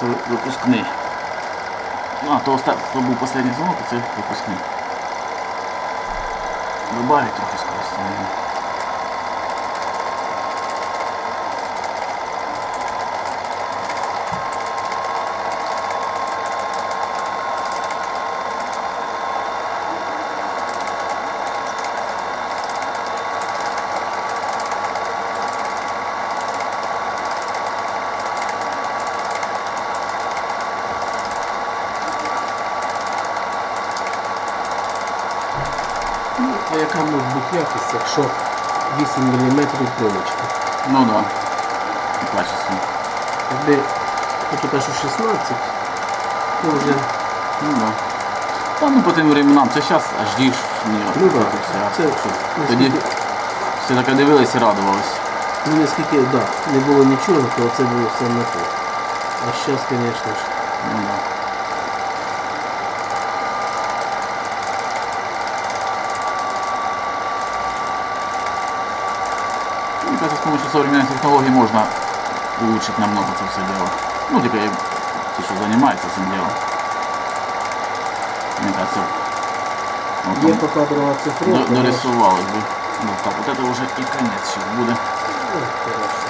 Це випускний. Ну, а то, оста- то був останній дзвонок, а це випускний. Добавить трохи скорості. А яка може бути якість, якщо 8 мм пленочка? Ну да. І качество. Якби тут аж у 16, то вже Ну да. Та ну по тим временам, це зараз аж діж ні. Ну да, все. це Тоді наскільки, всі таке дивились і радувались. ну, наскільки да, не було нічого, то це було все на то. А зараз, звісно ж, Ну да. Мне кажется, с помощью современных технологий можно улучшить намного это все дело. Ну, типа, я- те, что занимается этим делом. Мне кажется, вот є он покадрова цифровка. до- дорисовалось бы. Ну так, вот это уже и конец сейчас будет. Ну, хорошо.